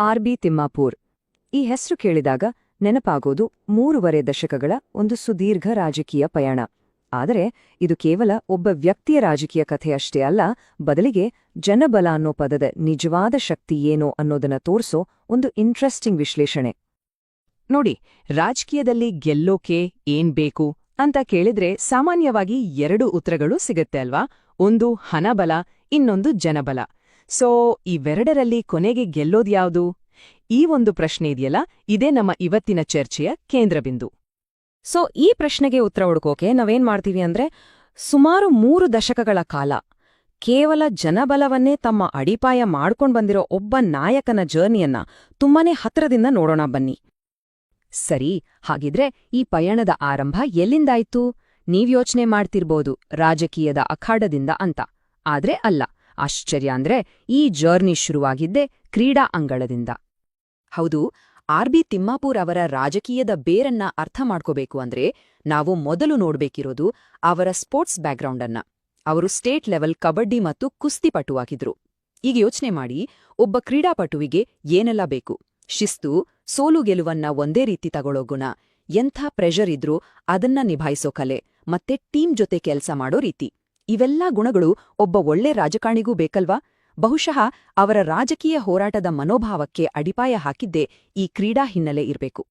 R B Timmapur. ಈ ಹೆಸರು ಕೇಳಿದಾಗ ನೆನಪಾಗೋದು ಮೂರುವರೆ ದಶಕಗಳ ಒಂದು ಸುದೀರ್ಘ ರಾಜಕೀಯ ಪಯಣ. ಆದರೆ ಇದು ಕೇವಲ ಒಬ್ಬ ವ್ಯಕ್ತಿಯ ರಾಜಕೀಯ ಕಥೆಯಷ್ಟೇ ಅಲ್ಲ, ಬದಲಿಗೆ ಜನಬಲ ಅನ್ನೋ ಪದದ ನಿಜವಾದ ಶಕ್ತಿ ಏನೋ ಅನ್ನೋದನ್ನ ತೋರ್ಸೋ ಒಂದು ಇಂಟ್ರೆಸ್ಟಿಂಗ್ ವಿಶ್ಲೇಷಣೆ. ನೋಡಿ, ರಾಜಕೀಯದಲ್ಲಿ ಗೆಲ್ಲೋಕೆ ಏನ್ ಬೇಕು ಅಂತ ಕೇಳಿದ್ರೆ ಸಾಮಾನ್ಯವಾಗಿ ಎರಡು ಉತ್ತರಗಳು ಸಿಗತ್ತೆ ಅಲ್ವಾ? ಒಂದು ಹಣಬಲ, ಇನ್ನೊಂದು ಜನಬಲ. ಸೊ ಇವೆರಡರಲ್ಲಿ ಕೊನೆಗೆ ಗೆಲ್ಲೋದ್ಯಾವುದು ಈ ಒಂದು ಪ್ರಶ್ನೆ ಇದೆಯಲ್ಲ, ಇದೇ ನಮ್ಮ ಇವತ್ತಿನ ಚರ್ಚೆಯ ಕೇಂದ್ರಬಿಂದು. ಸೊ ಈ ಪ್ರಶ್ನೆಗೆ ಉತ್ತರ ಹುಡುಕೋಕೆ ನಾವೇನ್ ಮಾಡ್ತೀವಿ ಅಂದ್ರೆ, ಸುಮಾರು ಮೂರು ದಶಕಗಳ ಕಾಲ ಕೇವಲ ಜನಬಲವನ್ನೇ ತಮ್ಮ ಅಡಿಪಾಯ ಮಾಡ್ಕೊಂಡು ಬಂದಿರೋ ಒಬ್ಬ ನಾಯಕನ ಜರ್ನಿಯನ್ನ ತುಂಬಾನೇ ಹತ್ರದಿಂದ ನೋಡೋಣ ಬನ್ನಿ. ಸರಿ, ಹಾಗಿದ್ರೆ ಈ ಪಯಣದ ಆರಂಭ ಎಲ್ಲಿಂದಾಯ್ತು? ನೀವ್ ಯೋಚನೆ ಮಾಡ್ತಿರ್ಬೋದು ರಾಜಕೀಯದ ಅಖಾಡದಿಂದ ಅಂತ. ಆದ್ರೆ ಅಲ್ಲ. ಆಶ್ಚರ್ಯ ಅಂದ್ರೆ ಈ ಜರ್ನಿ ಶುರುವಾಗಿದ್ದೆ ಕ್ರೀಡಾ ಅಂಗಳದಿಂದ. ಹೌದು, ಆರ್ ಬಿ ತಿಮ್ಮಾಪೂರ್ ಅವರ ರಾಜಕೀಯದ ಬೇರನ್ನ ಅರ್ಥ ಮಾಡ್ಕೋಬೇಕು ಅಂದ್ರೆ ನಾವು ಮೊದಲು ನೋಡ್ಬೇಕಿರೋದು ಅವರ ಸ್ಪೋರ್ಟ್ಸ್ ಬ್ಯಾಕ್ಗ್ರೌಂಡನ್ನ. ಅವರು ಸ್ಟೇಟ್ ಲೆವೆಲ್ ಕಬಡ್ಡಿ ಮತ್ತು ಕುಸ್ತಿಪಟುವಾಗಿದ್ರು ಈಗ ಯೋಚನೆ ಮಾಡಿ, ಒಬ್ಬ ಕ್ರೀಡಾಪಟುವಿಗೆ ಏನೆಲ್ಲ ಬೇಕು? ಶಿಸ್ತು, ಸೋಲು ಗೆಲುವನ್ನ ಒಂದೇ ರೀತಿ ತಗೊಳ್ಳೋ ಗುಣ, ಎಂಥ ಪ್ರೆಷರ್ ಇದ್ರೂ ಅದನ್ನ ನಿಭಾಯಿಸೋ ಕಲೆ, ಮತ್ತೆ ಟೀಮ್ ಜೊತೆ ಕೆಲಸ ಮಾಡೋ ರೀತಿ. ಇವೆಲ್ಲಾ ಗುಣಗಳು ಒಬ್ಬ ಒಳ್ಳೆ ರಾಜಕಾರಣಿಗೂ ಬೇಕಲ್ವಾ? ಬಹುಶಃ ಅವರ ರಾಜಕೀಯ ಹೋರಾಟದ ಮನೋಭಾವಕ್ಕೆ ಅಡಿಪಾಯ ಹಾಕಿದ್ದೇ ಈ ಕ್ರೀಡಾ ಹಿನ್ನೆಲೆ ಇರಬೇಕು.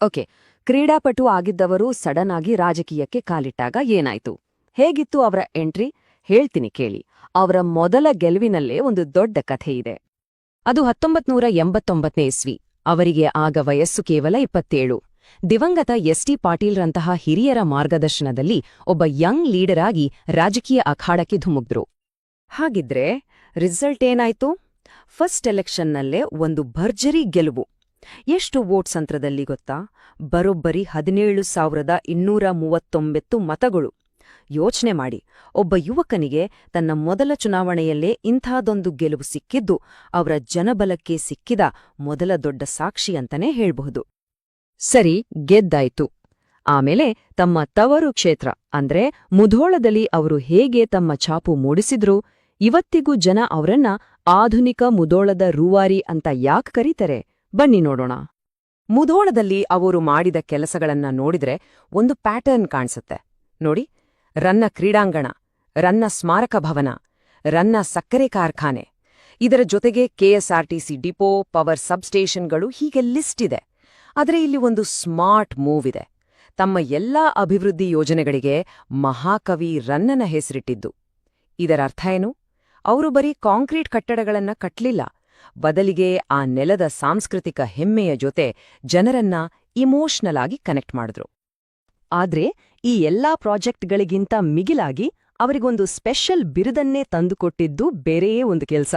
ಓಕೆ, ಕ್ರೀಡಾಪಟು ಆಗಿದ್ದವರು ಸಡನ್ ಆಗಿ ರಾಜಕೀಯಕ್ಕೆ ಕಾಲಿಟ್ಟಾಗ ಏನಾಯ್ತು? ಹೇಗಿತ್ತು ಅವರ ಎಂಟ್ರಿ? ಹೇಳ್ತೀನಿ ಕೇಳಿ. ಅವರ ಮೊದಲ ಗೆಲುವಿನಲ್ಲೇ ಒಂದು ದೊಡ್ಡ ಕಥೆ ಇದೆ. ಅದು ಹತ್ತೊಂಬತ್ನೂರ ಎಂಬತ್ತೊಂಬತ್ತನೇ ಇಸ್ವಿ. ಅವರಿಗೆ ಆಗ ವಯಸ್ಸು ಕೇವಲ ಇಪ್ಪತ್ತೇಳು. ದಿವಂಗತ ಎಸ್ಟಿ ಪಾಟೀಲ್ರಂತಹ ಹಿರಿಯರ ಮಾರ್ಗದರ್ಶನದಲ್ಲಿ ಒಬ್ಬ ಯಂಗ್ ಲೀಡರ್ ಆಗಿ ರಾಜಕೀಯ ಅಖಾಡಕ್ಕೆ ಧುಮುಕ್ದ್ರು ಹಾಗಿದ್ರೆ, ರಿಸಲ್ಟ್ ಏನಾಯ್ತು? ಫಸ್ಟ್ ಎಲೆಕ್ಷನ್ನಲ್ಲೇ ಒಂದು ಭರ್ಜರಿ ಗೆಲುವು. ಎಷ್ಟು ವೋಟ್ ಸಂತ್ರದಲ್ಲಿ ಗೊತ್ತಾ? ಬರೋಬ್ಬರಿ ಹದಿನೇಳು ಸಾವಿರದ ಇನ್ನೂರ ಮೂವತ್ತೊಂಬತ್ತು ಮತಗಳು. ಯೋಚನೆ ಮಾಡಿ, ಒಬ್ಬ ಯುವಕನಿಗೆ ತನ್ನ ಮೊದಲ ಚುನಾವಣೆಯಲ್ಲೇ ಇಂಥದೊಂದು ಗೆಲುವು ಸಿಕ್ಕಿದ್ದು, ಅವರ ಜನಬಲಕ್ಕೆ ಸಿಕ್ಕಿದ ಮೊದಲ ದೊಡ್ಡ ಸಾಕ್ಷಿ ಅಂತನೇ ಹೇಳ್ಬಹುದು. ಸರಿ, ಗೆದ್ದಾಯ್ತು. ಆಮೇಲೆ ತಮ್ಮ ತವರು ಕ್ಷೇತ್ರ, ಅಂದ್ರೆ ಮುಧೋಳದಲ್ಲಿ ಅವರು ಹೇಗೆ ತಮ್ಮ ಛಾಪು ಮೂಡಿಸಿದ್ರು, ಇವತ್ತಿಗೂ ಜನ ಅವರನ್ನ ಆಧುನಿಕ ಮುಧೋಳದ ರೂವಾರಿ ಅಂತ ಯಾಕ್ ಕರೀತಾರೆ? ಬನ್ನಿ ನೋಡೋಣ. ಮುಧೋಳದಲ್ಲಿ ಅವರು ಮಾಡಿದ ಕೆಲಸಗಳನ್ನ ನೋಡಿದ್ರೆ ಒಂದು ಪ್ಯಾಟರ್ನ್ ಕಾಣಿಸುತ್ತೆ. ನೋಡಿ, ರನ್ನ ಕ್ರೀಡಾಂಗಣ, ರನ್ನ ಸ್ಮಾರಕ ಭವನ, ರನ್ನ ಸಕ್ಕರೆ ಕಾರ್ಖಾನೆ. ಇದರ ಜೊತೆಗೆ ಕೆಎಸ್ಆರ್ಟಿಸಿ ಡಿಪೋ, ಪವರ್ ಸಬ್ಸ್ಟೇಷನ್ಗಳು ಹೀಗೆ ಲಿಸ್ಟ್ ಇದೆ. ಆದರೆ ಇಲ್ಲಿ ಒಂದು ಸ್ಮಾರ್ಟ್ ಮೂವ್ ಇದೆ. ತಮ್ಮ ಎಲ್ಲಾ ಅಭಿವೃದ್ಧಿ ಯೋಜನೆಗಳಿಗೆ ಮಹಾಕವಿ ರನ್ನನ ಹೆಸರಿಟ್ಟಿದ್ದು. ಇದರ ಅರ್ಥ ಏನು? ಅವರು ಬರೀ ಕಾಂಕ್ರೀಟ್ ಕಟ್ಟಡಗಳನ್ನ ಕಟ್ಲಿಲ್ಲ. ಬದಲಿಗೆ ಆ ನೆಲದ ಸಾಂಸ್ಕೃತಿಕ ಹೆಮ್ಮೆಯ ಜೊತೆ ಜನರನ್ನ ಇಮೋಷನಲ್ ಆಗಿ ಕನೆಕ್ಟ್ ಮಾಡಿದ್ರು. ಆದ್ರೆ ಈ ಎಲ್ಲಾ ಪ್ರಾಜೆಕ್ಟ್ಗಳಿಗಿಂತ ಮಿಗಿಲಾಗಿ ಅವರಿಗೊಂದು ಸ್ಪೆಷಲ್ ಬಿರುದನ್ನೇ ತಂದುಕೊಟ್ಟಿದ್ದು ಬೇರೆಯೇ ಒಂದು ಕೆಲ್ಸ.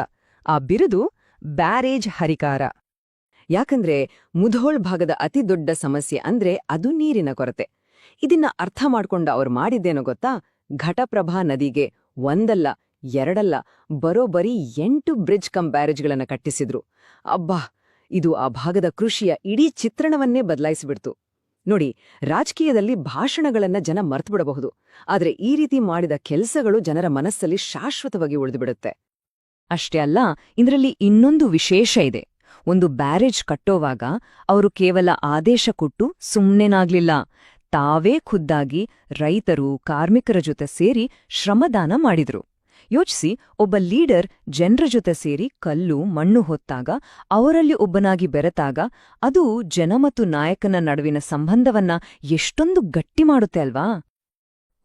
ಆ ಬಿರುದು ಬ್ಯಾರೇಜ್ ಹರಿಕಾರ. ಯಾಕಂದ್ರೆ ಮುಧೋಳ್ ಭಾಗದ ಅತಿದೊಡ್ಡ ಸಮಸ್ಯೆ ಅಂದ್ರೆ ಅದು ನೀರಿನ ಕೊರತೆ. ಇದನ್ನ ಅರ್ಥ ಮಾಡ್ಕೊಂಡ ಅವ್ರು ಮಾಡಿದ್ದೇನೋ ಗೊತ್ತಾ? ಘಟಪ್ರಭಾ ನದಿಗೆ ಒಂದಲ್ಲ, ಎರಡಲ್ಲ, ಬರೋಬರಿ ಎಂಟು ಬ್ರಿಡ್ಜ್ ಕಂ ಬ್ಯಾರೇಜ್ಗಳನ್ನ ಕಟ್ಟಿಸಿದ್ರು. ಅಬ್ಬಾ! ಇದು ಆ ಭಾಗದ ಕೃಷಿಯ ಇಡೀ ಚಿತ್ರಣವನ್ನೇ ಬದಲಾಯಿಸಿಬಿಡ್ತು. ನೋಡಿ, ರಾಜಕೀಯದಲ್ಲಿ ಭಾಷಣಗಳನ್ನ ಜನ ಮರ್ತುಬಿಡಬಹುದು, ಆದರೆ ಈ ರೀತಿ ಮಾಡಿದ ಕೆಲಸಗಳು ಜನರ ಮನಸ್ಸಲ್ಲಿ ಶಾಶ್ವತವಾಗಿ ಉಳಿದುಬಿಡುತ್ತೆ. ಅಷ್ಟೇ ಅಲ್ಲ, ಇದರಲ್ಲಿ ಇನ್ನೊಂದು ವಿಶೇಷ ಇದೆ. ಒಂದು ಬ್ಯಾರೇಜ್ ಕಟ್ಟೋವಾಗ ಅವರು ಕೇವಲ ಆದೇಶ ಕೊಟ್ಟು ಸುಮ್ಮನೆನಾಗ್ಲಿಲ್ಲ ತಾವೇ ಖುದ್ದಾಗಿ ರೈತರು, ಕಾರ್ಮಿಕರ ಜೊತೆ ಸೇರಿ ಶ್ರಮದಾನ ಮಾಡಿದ್ರು. ಯೋಚಿಸಿ, ಒಬ್ಬ ಲೀಡರ್ ಜನರ ಜೊತೆ ಸೇರಿ ಕಲ್ಲು, ಮಣ್ಣು ಹೊತ್ತಾಗ ಅವರಲ್ಲಿ ಒಬ್ಬನಾಗಿ ಬೆರೆತಾಗ ಅದು ಜನ ಮತ್ತು ನಾಯಕನ ನಡುವಿನ ಸಂಬಂಧವನ್ನ ಎಷ್ಟೊಂದು ಗಟ್ಟಿ ಮಾಡುತ್ತೆ ಅಲ್ವಾ?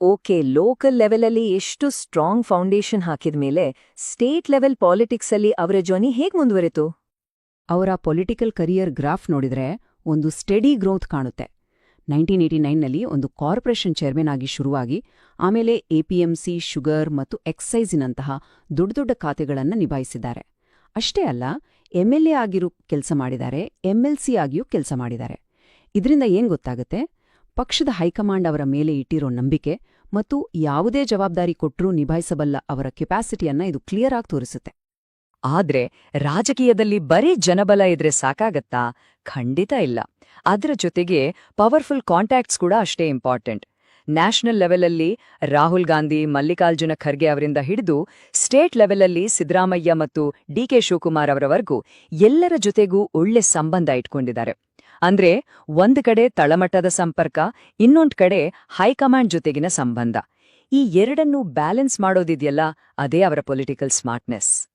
ಓಕೆ, ಲೋಕಲ್ ಲೆವೆಲಲ್ಲಿ ಎಷ್ಟು ಸ್ಟ್ರಾಂಗ್ ಫೌಂಡೇಶನ್ ಹಾಕಿದ್ಮೇಲೆ ಸ್ಟೇಟ್ ಲೆವೆಲ್ ಪಾಲಿಟಿಕ್ಸಲ್ಲಿ ಅವರ ಧ್ವನಿ ಹೇಗ್ ಮುಂದುವರೆತು? ಅವರ ಪೊಲಿಟಿಕಲ್ ಕರಿಯರ್ ಗ್ರಾಫ್ ನೋಡಿದ್ರೆ ಒಂದು ಸ್ಟಡಿ ಗ್ರೋತ್ ಕಾಣುತ್ತೆ. ನೈನ್ಟೀನ್ ಏಯ್ಟಿ ನೈನ್ನಲ್ಲಿ ಒಂದು ಕಾರ್ಪೊರೇಷನ್ ಚೇರ್ಮನ್ ಆಗಿ ಶುರುವಾಗಿ, ಆಮೇಲೆ ಎಪಿಎಂಸಿ ಶುಗರ್ ಮತ್ತು ಎಕ್ಸೈಸಿನಂತಹ ದೊಡ್ಡ ದೊಡ್ಡ ಖಾತೆಗಳನ್ನು ನಿಭಾಯಿಸಿದ್ದಾರೆ. ಅಷ್ಟೇ ಅಲ್ಲ ಎಂಎಲ್ಎ ಆಗಿರೂ ಕೆಲಸ ಮಾಡಿದ್ದಾರೆ ಎಂಎಲ್ಸಿ ಆಗಿಯೂ ಕೆಲಸ ಮಾಡಿದ್ದಾರೆ. ಇದರಿಂದ ಏನ್ ಗೊತ್ತಾಗುತ್ತೆ? ಪಕ್ಷದ ಹೈಕಮಾಂಡ್ ಅವರ ಮೇಲೆ ಇಟ್ಟಿರೋ ನಂಬಿಕೆ ಮತ್ತು ಯಾವುದೇ ಜವಾಬ್ದಾರಿ ಕೊಟ್ಟರೂ ನಿಭಾಯಿಸಬಲ್ಲ ಅವರ ಕೆಪಾಸಿಟಿಯನ್ನ ಇದು ಕ್ಲಿಯರ್ ಆಗಿ ತೋರಿಸುತ್ತೆ. ಆದ್ರೆ ರಾಜಕೀಯದಲ್ಲಿ ಬರೀ ಜನಬಲ ಇದ್ರೆ ಸಾಕಾಗತ್ತಾ? ಖಂಡಿತ ಇಲ್ಲ. ಅದರ ಜೊತೆಗೆ ಪವರ್ಫುಲ್ ಕಾಂಟ್ಯಾಕ್ಟ್ಸ್ ಕೂಡ ಅಷ್ಟೇ ಇಂಪಾರ್ಟೆಂಟ್. ನ್ಯಾಷನಲ್ ಲೆವೆಲಲ್ಲಿ ರಾಹುಲ್ ಗಾಂಧಿ, ಮಲ್ಲಿಕಾರ್ಜುನ ಖರ್ಗೆ ಅವರಿಂದ ಹಿಡಿದು ಸ್ಟೇಟ್ ಲೆವೆಲಲ್ಲಿ ಸಿದ್ದರಾಮಯ್ಯ ಮತ್ತು ಡಿ ಡಿಕೆ ಶಿವಕುಮಾರ್ ಅವರವರೆಗೂ ಎಲ್ಲರ ಜೊತೆಗೂ ಒಳ್ಳೆ ಸಂಬಂಧ ಇಟ್ಕೊಂಡಿದ್ದಾರೆ. ಅಂದ್ರೆ ಒಂದ್ ಕಡೆ ತಳಮಟ್ಟದ ಸಂಪರ್ಕ, ಇನ್ನೊಂದ್ ಕಡೆ ಹೈಕಮಾಂಡ್ ಜೊತೆಗಿನ ಸಂಬಂಧ. ಈ ಎರಡನ್ನೂ ಬ್ಯಾಲೆನ್ಸ್ ಮಾಡೋದಿದೆಯಲ್ಲ, ಅದೇ ಅವರ ಪೊಲಿಟಿಕಲ್ ಸ್ಮಾರ್ಟ್ನೆಸ್.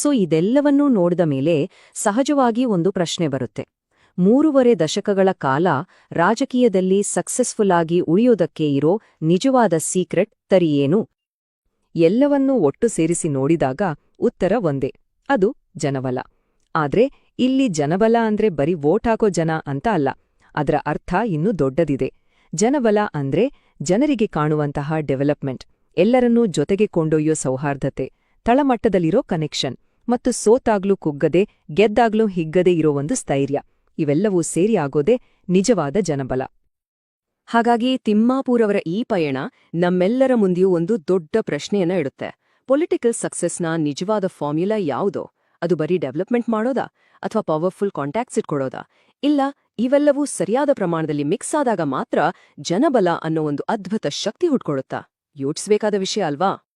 ಸೊ ಇದೆಲ್ಲವನ್ನೂ ನೋಡಿದ ಮೇಲೆ ಸಹಜವಾಗಿ ಒಂದು ಪ್ರಶ್ನೆ ಬರುತ್ತೆ. ಮೂರುವರೆ ದಶಕಗಳ ಕಾಲ ರಾಜಕೀಯದಲ್ಲಿ ಸಕ್ಸಸ್ಫುಲ್ ಆಗಿ ಉಳಿಯೋದಕ್ಕೆ ಇರೋ ನಿಜವಾದ ಸೀಕ್ರೆಟ್ ತರಿಯೇನು ಎಲ್ಲವನ್ನೂ ಒಟ್ಟು ಸೇರಿಸಿ ನೋಡಿದಾಗ ಉತ್ತರ ಒಂದೇ, ಅದು ಜನಬಲ. ಆದ್ರೆ ಇಲ್ಲಿ ಜನಬಲ ಅಂದ್ರೆ ಬರೀ ವೋಟ್ ಹಾಕೋ ಜನ ಅಂತ ಅಲ್ಲ, ಅದರ ಅರ್ಥ ಇನ್ನೂ ದೊಡ್ಡದಿದೆ. ಜನಬಲ ಅಂದ್ರೆ ಜನರಿಗೆ ಕಾಣುವಂತಹ ಡೆವಲಪ್ಮೆಂಟ್, ಎಲ್ಲರನ್ನೂ ಜೊತೆಗೆ ಕೊಂಡೊಯ್ಯೋ ಸೌಹಾರ್ದತೆ, ತಳಮಟ್ಟದಲ್ಲಿರೋ ಕನೆಕ್ಷನ್. ಮತ್ತು ಸೋತಾಗ್ಲೂ ಕುಗ್ಗದೆ, ಗೆದ್ದಾಗ್ಲೂ ಹಿಗ್ಗದೆ ಇರೋ ಒಂದು ಸ್ಥೈರ್ಯ. ಇವೆಲ್ಲವೂ ಸೇರಿ ಆಗೋದೇ ನಿಜವಾದ ಜನಬಲ. ಹಾಗಾಗಿ ತಿಮ್ಮಾಪೂರವರ ಈ ಪಯಣ ನಮ್ಮೆಲ್ಲರ ಮುಂದೆಯೂ ಒಂದು ದೊಡ್ಡ ಪ್ರಶ್ನೆಯನ್ನ ಇಡುತ್ತೆ. ಪೊಲಿಟಿಕಲ್ ಸಕ್ಸಸ್ನ ನಿಜವಾದ ಫಾರ್ಮ್ಯುಲಾ ಯಾವುದೋ? ಅದು ಬರೀ ಡೆವಲಪ್ಮೆಂಟ್ ಮಾಡೋದಾ? ಅಥವಾ ಪವರ್ಫುಲ್ ಕಾಂಟ್ಯಾಕ್ಟ್ಸ್ ಇಟ್ಕೊಡೋದಾ ಇಲ್ಲ, ಇವೆಲ್ಲವೂ ಸರಿಯಾದ ಪ್ರಮಾಣದಲ್ಲಿ ಮಿಕ್ಸ್ ಆದಾಗ ಮಾತ್ರ ಜನಬಲ ಅನ್ನೋ ಒಂದು ಅದ್ಭುತ ಶಕ್ತಿ ಹುಟ್ಕೊಡುತ್ತಾ ಯೋಚಿಸ್ಬೇಕಾದ ವಿಷಯ ಅಲ್ವಾ?